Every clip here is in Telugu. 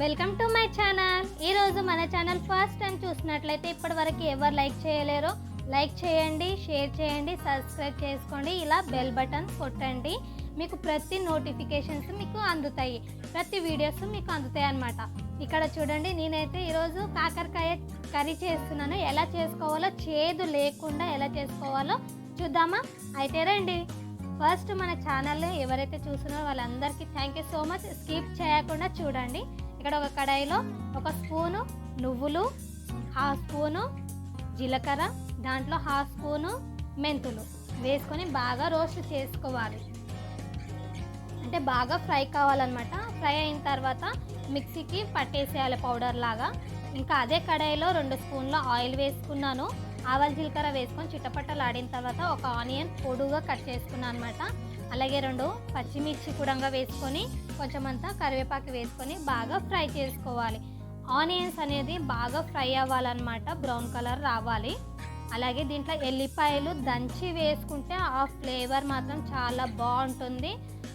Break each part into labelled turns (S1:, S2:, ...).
S1: Welcome to my channel. ఈరోజు మన ఛానల్ ఫస్ట్ టైం చూసినట్లయితే ఇప్పటివరకు ఎవరు లైక్ చేయలేరో లైక్ చేయండి షేర్ చేయండి సబ్స్క్రైబ్ చేసుకోండి ఇలా బెల్ బటన్ కొట్టండి. మీకు ప్రతి నోటిఫికేషన్స్ మీకు అందుతాయి. ప్రతి వీడియోస్ మీకు అందుతాయి అన్నమాట. ఇక్కడ చూడండి నేనైతే ఈరోజు కాకరకాయ కర్రీ చేస్తున్నాను. ఎలా చేసుకోవాలో చేదు లేకుండా ఎలా చేసుకోవాలో చూద్దామా? అయితే రండి. ఫస్ట్ మన ఛానల్ ఎవరైతే చూస్తున్నారో వాళ్ళందరికీ thank you so much skip చేయకుండా చూడండి. ఇక్కడ ఒక కడాయిలో ఒక స్పూను నువ్వులు హాఫ్ స్పూను జీలకర్ర దాంట్లో హాఫ్ స్పూను మెంతులు వేసుకొని బాగా రోస్ట్ చేసుకోవాలి. అంటే బాగా ఫ్రై కావాలన్నమాట. ఫ్రై అయిన తర్వాత మిక్సీకి పట్టేసేయాలి పౌడర్ లాగా. ఇంకా అదే కడాయిలో రెండు స్పూన్ల ఆయిల్ వేసుకున్నాను. ఆవాల జీలకర్ర వేసుకొని చిట్టపట్టలాడిన తర్వాత ఒక ఆనియన్ పొడుగా కట్ చేసుకున్నాను అనమాట అలాగే రెండు పచ్చిమిర్చి కూడా వేసుకొని కొంచెం అంతా కరివేపాకు వేసుకొని బాగా ఫ్రై చేసుకోవాలి. ఆనియన్స్ అనేది బాగా ఫ్రై అవ్వాలన్నమాట బ్రౌన్ కలర్ రావాలి. అలాగే దీంట్లో ఎల్లిపాయలు దంచి వేసుకుంటే ఆ ఫ్లేవర్ మాత్రం చాలా బాగుంటుంది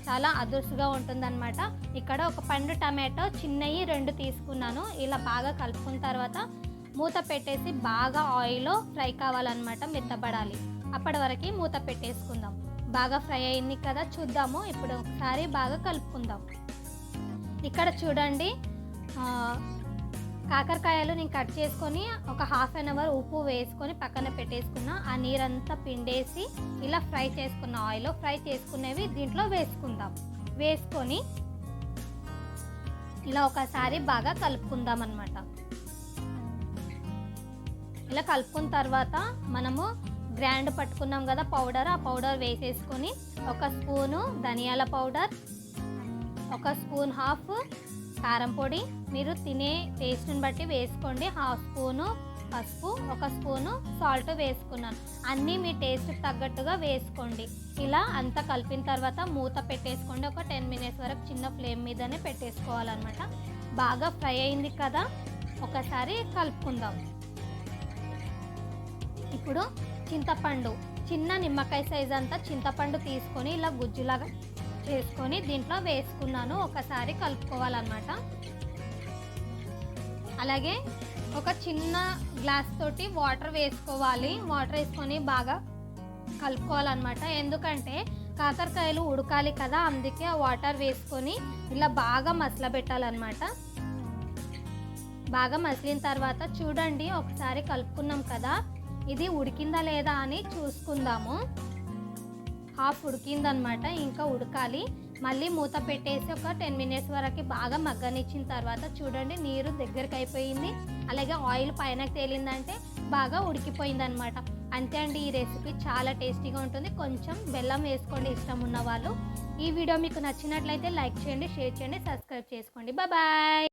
S1: చాలా అదుర్సుగా ఉంటుందన్నమాట. ఇక్కడ ఒక పండు టమాటో చిన్నవి రెండు తీసుకున్నాను. ఇలా బాగా కలుపుకున్న తర్వాత మూత పెట్టేసి బాగా ఆయిల్లో ఫ్రై కావాలన్నమాట మెత్తబడాలి. అప్పటి వరకు మూత పెట్టేసుకుందాం. బాగా ఫ్రై అయింది కదా చూద్దాము. ఇప్పుడు ఒకసారి బాగా కలుపుకుందాం. ఇక్కడ చూడండి కాకరకాయలు నేను కట్ చేసుకొని ఒక హాఫ్ అన్ అవర్ ఉప్పు వేసుకొని పక్కన పెట్టేసుకున్న ఆ నీరంతా పిండేసి ఇలా ఫ్రై చేసుకున్న ఆయిల్లో ఫ్రై చేసుకునేవి దీంట్లో వేసుకుందాం. వేసుకొని ఇలా ఒకసారి బాగా కలుపుకుందాం అనమాట ఇలా కలుపుకున్న తర్వాత మనము గ్రాండ్ పట్టుకున్నాం కదా పౌడర్ ఆ పౌడర్ వేసేసుకొని ఒక స్పూను ధనియాల పౌడర్ ఒక స్పూన్ హాఫ్ కారం పొడి. మీరు తినే టేస్ట్ని బట్టి వేసుకోండి. హాఫ్ స్పూను పసుపు ఒక స్పూను సాల్ట్ వేసుకున్నాను. అన్నీ మీ టేస్ట్ తగ్గట్టుగా వేసుకోండి. ఇలా అంతా కలిపిన తర్వాత మూత పెట్టేసుకోండి. ఒక టెన్ మినిట్స్ వరకు చిన్న ఫ్లేమ్ మీదనే పెట్టేసుకోవాలన్నమాట. బాగా ఫ్రై అయింది కదా. ఒకసారి కలుపుకుందాం. ఇప్పుడు చింతపండు చిన్న నిమ్మకాయ సైజ్ అంతా చింతపండు తీసుకొని ఇలా గుజ్జులాగా చేసుకొని దీంట్లో వేసుకున్నాను. ఒకసారి కలుపుకోవాలన్నమాట. అలాగే ఒక చిన్న గ్లాస్ తోటి వాటర్ వేసుకోవాలి. వాటర్ వేసుకొని బాగా కలుపుకోవాలన్నమాట. ఎందుకంటే కాకరకాయలు ఉడకాలి కదా అందుకే ఆ వాటర్ వేసుకొని ఇలా బాగా మసలబెట్టాలన్నమాట. బాగా మసిలిన తర్వాత చూడండి ఒకసారి కలుపుకున్నాం కదా. ఇది ఉడికిందా లేదా అని చూసుకుందాము. హాఫ్ ఉడికిందనమాట ఇంకా ఉడకాలి. మళ్ళీ మూత పెట్టేసి ఒక టెన్ మినిట్స్ వరకు బాగా మగ్గనిచ్చిన తర్వాత చూడండి నీరు దగ్గరికి అయిపోయింది. అలాగే ఆయిల్ పైన తేలిందంటే బాగా ఉడికిపోయిందనమాట. అంతే అండి ఈ రెసిపీ చాలా టేస్టీగా ఉంటుంది. కొంచెం బెల్లం వేసుకోండి ఇష్టం ఉన్న వాళ్ళు. ఈ వీడియో మీకు నచ్చినట్లయితే లైక్ చేయండి షేర్ చేయండి సబ్స్క్రైబ్ చేసుకోండి. బాయ్!